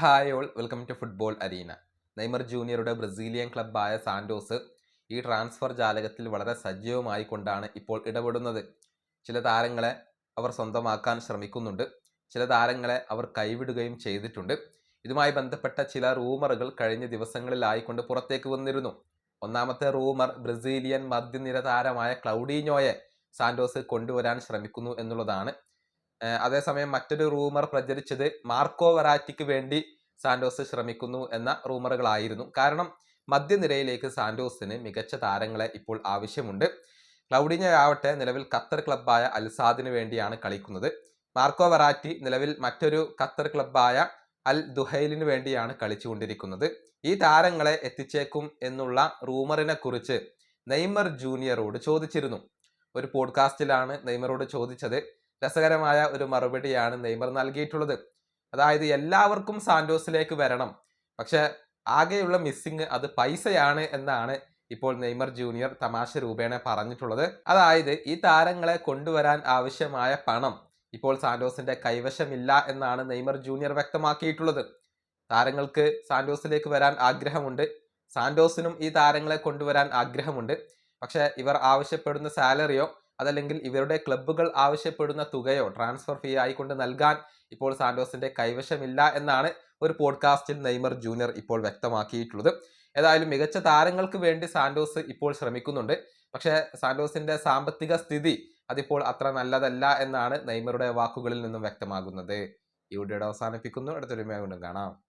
Hi all welcome to football arena Neymar ജൂനിയറുടെ Brazilian ക്ലബ്ബായ Santos ഈ transfer ജാലകത്തിൽ വളരെ സജീവമായി കൊണ്ടാണ് ഇപ്പോൾ ഇടപെടുന്നത്. ചില താരങ്ങളെ അവർ സ്വന്തമാക്കാൻ ശ്രമിക്കുന്നുണ്ട്. ചില താരങ്ങളെ അവർ കൈവിടുകയും ചെയ്തിട്ടുണ്ട്. ഇതുമായി ബന്ധപ്പെട്ട ചില റൂമറുകൾ കഴിഞ്ഞ ദിവസങ്ങളിലായിക്കൊണ്ട് പുറത്തേക്ക് വന്നിരുന്നു. ഒന്നാമത്തെ റൂമർ ബ്രസീലിയൻ മധ്യനിര താരമായ ക്ലൗഡീനോയെ സാൻഡോസ് കൊണ്ടുവരാൻ ശ്രമിക്കുന്നു എന്നുള്ളതാണ് അതേസമയം മറ്റൊരു റൂമർ പ്രചരിച്ചത് മാർക്കോ വെറാറ്റിക്ക് വേണ്ടി സാന്റോസ് ശ്രമിക്കുന്നു എന്ന റൂമറുകളായിരുന്നു. കാരണം മധ്യനിരയിലേക്ക് സാന്റോസിന് മികച്ച താരങ്ങളെ ഇപ്പോൾ ആവശ്യമുണ്ട്. ക്ലൗഡിനയാവട്ടെ നിലവിൽ ഖത്തർ ക്ലബ്ബായ അൽസാദിന് വേണ്ടിയാണ് കളിക്കുന്നത്. മാർക്കോ വെറാറ്റി നിലവിൽ മറ്റൊരു ഖത്തർ ക്ലബ്ബായ അൽ ദുഹൈലിന് വേണ്ടിയാണ് കളിച്ചുകൊണ്ടിരിക്കുന്നത്. ഈ താരങ്ങളെ എത്തിച്ചേക്കും എന്നുള്ള റൂമറിനെ കുറിച്ച് നെയ്മർ ജൂനിയറോട് ചോദിച്ചിരുന്നു. ഒരു പോഡ്കാസ്റ്റിലാണ് നെയ്മറോട് ചോദിച്ചത്. രസകരമായ ഒരു മറുപടിയാണ് നെയ്മർ നൽകിയിട്ടുള്ളത്. അതായത് എല്ലാവർക്കും സാന്റോസിലേക്ക് വരണം. പക്ഷെ ആകെയുള്ള മിസ്സിങ് അത് പൈസയാണ് എന്നാണ് ഇപ്പോൾ നെയ്മർ ജൂനിയർ തമാശ രൂപേണ പറഞ്ഞിട്ടുള്ളത്. അതായത് ഈ താരങ്ങളെ കൊണ്ടുവരാൻ ആവശ്യമായ പണം ഇപ്പോൾ സാന്റോസിന്റെ കൈവശമില്ല എന്നാണ് നെയ്മർ ജൂനിയർ വ്യക്തമാക്കിയിട്ടുള്ളത്. താരങ്ങൾക്ക് സാന്റോസിലേക്ക് വരാൻ ആഗ്രഹമുണ്ട്. സാന്റോസിനും ഈ താരങ്ങളെ കൊണ്ടുവരാൻ ആഗ്രഹമുണ്ട്. പക്ഷേ ഇവർ ആവശ്യപ്പെടുന്ന സാലറിയോ അതല്ലെങ്കിൽ ഇവരുടെ ക്ലബ്ബുകൾ ആവശ്യപ്പെടുന്ന തുകയോ ട്രാൻസ്ഫർ ഫീ ആയിക്കൊണ്ട് നൽകാൻ ഇപ്പോൾ സാന്റോസിന്റെ കൈവശമില്ല എന്നാണ് ഒരു പോഡ്കാസ്റ്റിൽ നെയ്മർ ജൂനിയർ ഇപ്പോൾ വ്യക്തമാക്കിയിട്ടുള്ളത്. ഏതായാലും മികച്ച താരങ്ങൾക്ക് വേണ്ടി സാന്റോസ് ഇപ്പോൾ ശ്രമിക്കുന്നുണ്ട്. പക്ഷേ സാന്റോസിന്റെ സാമ്പത്തിക സ്ഥിതി അതിപ്പോൾ അത്ര നല്ലതല്ല എന്നാണ് നെയ്മറുടെ വാക്കുകളിൽ നിന്നും വ്യക്തമാകുന്നത്. ഈ വീഡിയോയുടെ അവസാനിപ്പിക്കുന്നു. അടുത്തൊരുമയായി വീണ്ടും കാണാം.